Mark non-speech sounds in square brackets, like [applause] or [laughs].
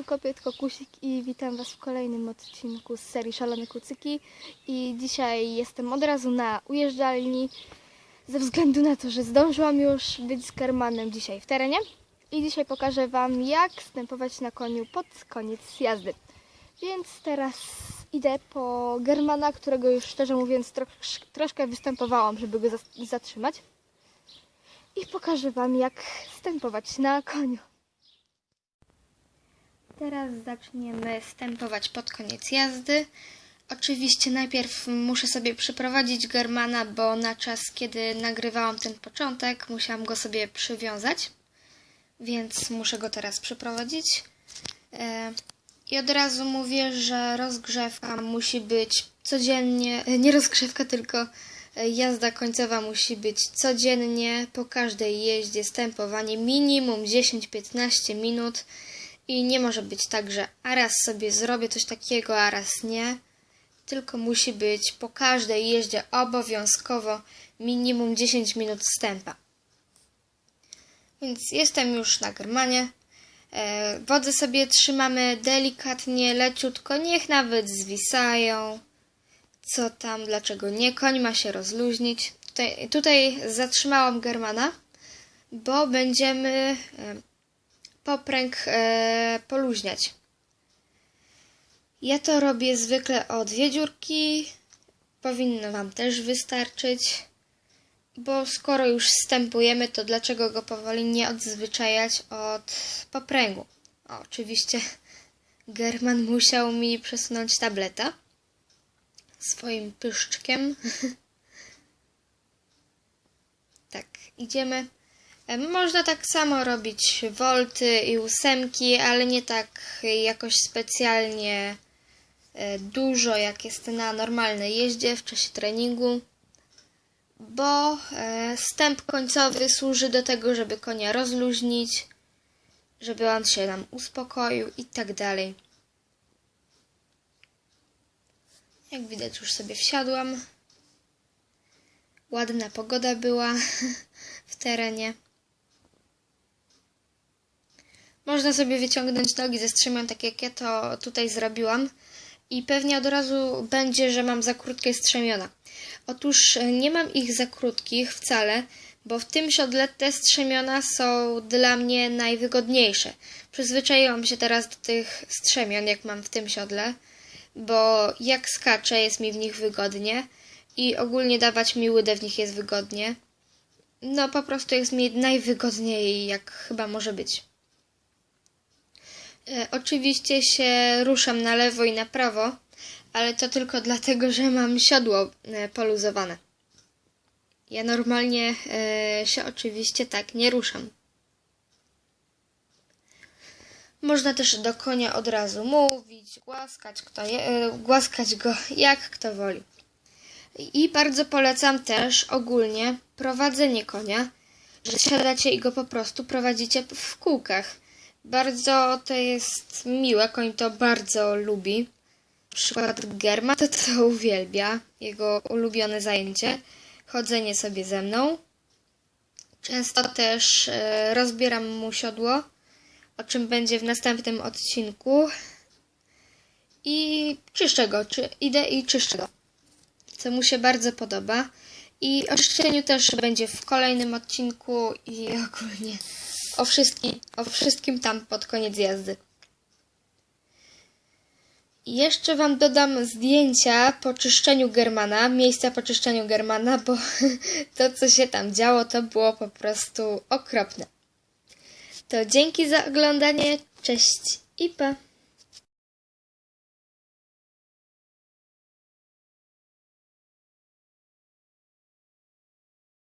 Kopietko Kusik i witam Was w kolejnym odcinku z serii Szalone Kucyki i dzisiaj jestem od razu na ujeżdżalni ze względu na to, że zdążyłam już być z Germanem dzisiaj w terenie i dzisiaj pokażę Wam jak stępować na koniu pod koniec jazdy. Więc teraz idę po Germana, którego już szczerze mówiąc tro troszkę występowałam, żeby go zatrzymać i pokażę Wam jak stępować na koniu. Teraz zaczniemy stępować pod koniec jazdy. Oczywiście najpierw muszę sobie przyprowadzić Germana, bo na czas, kiedy nagrywałam ten początek, musiałam go sobie przywiązać. Więc muszę go teraz przyprowadzić. E, I od razu mówię, że rozgrzewka musi być codziennie, e, nie rozgrzewka, tylko e, jazda końcowa musi być codziennie, po każdej jeździe stępowanie minimum 10-15 minut. I nie może być tak, że a raz sobie zrobię coś takiego, a raz nie. Tylko musi być po każdej jeździe obowiązkowo minimum 10 minut wstępa. Więc jestem już na Germanie. E, wodze sobie trzymamy delikatnie, leciutko, niech nawet zwisają. Co tam, dlaczego nie? Koń ma się rozluźnić. Tutaj, tutaj zatrzymałam Germana, bo będziemy e, popręg e, poluźniać. Ja to robię zwykle o dwie dziurki. Powinno Wam też wystarczyć. Bo skoro już wstępujemy, to dlaczego go powoli nie odzwyczajać od popręgu? O, oczywiście [laughs] German musiał mi przesunąć tableta swoim pyszczkiem. [laughs] tak, idziemy. Można tak samo robić wolty i ósemki, ale nie tak jakoś specjalnie e, dużo, jak jest na normalnej jeździe w czasie treningu, bo e, stęp końcowy służy do tego, żeby konia rozluźnić, żeby on się nam uspokoił i tak dalej. Jak widać, już sobie wsiadłam. Ładna pogoda była [laughs] w terenie. Można sobie wyciągnąć nogi ze strzemion, tak jak ja to tutaj zrobiłam. I pewnie od razu będzie, że mam za krótkie strzemiona. Otóż e, nie mam ich za krótkich wcale, bo w tym siodle te strzemiona są dla mnie najwygodniejsze. Przyzwyczaiłam się teraz do tych strzemion, jak mam w tym siodle, bo jak skaczę, jest mi w nich wygodnie i ogólnie dawać mi łydę w nich jest wygodnie. No po prostu jest mi najwygodniej, jak chyba może być. E, oczywiście się ruszam na lewo i na prawo, ale to tylko dlatego, że mam siodło e, poluzowane. Ja normalnie e, się oczywiście tak nie ruszam. Można też do konia od razu mówić, głaskać, kto je, głaskać go jak kto woli. I bardzo polecam też ogólnie prowadzenie konia, że siadacie i go po prostu prowadzicie w kółkach. Bardzo to jest miłe, koń to bardzo lubi. Na przykład Germa to to uwielbia, jego ulubione zajęcie, chodzenie sobie ze mną. Często też e, rozbieram mu siodło, o czym będzie w następnym odcinku. I czyszczę go, czy idę i czyszczę go, co mu się bardzo podoba. I o czyszczeniu też będzie w kolejnym odcinku i ogólnie o wszystkim, o wszystkim tam pod koniec jazdy. Jeszcze Wam dodam zdjęcia po czyszczeniu Germana, miejsca po czyszczeniu Germana, bo [laughs] to, co się tam działo, to było po prostu okropne. To dzięki za oglądanie, cześć i pa!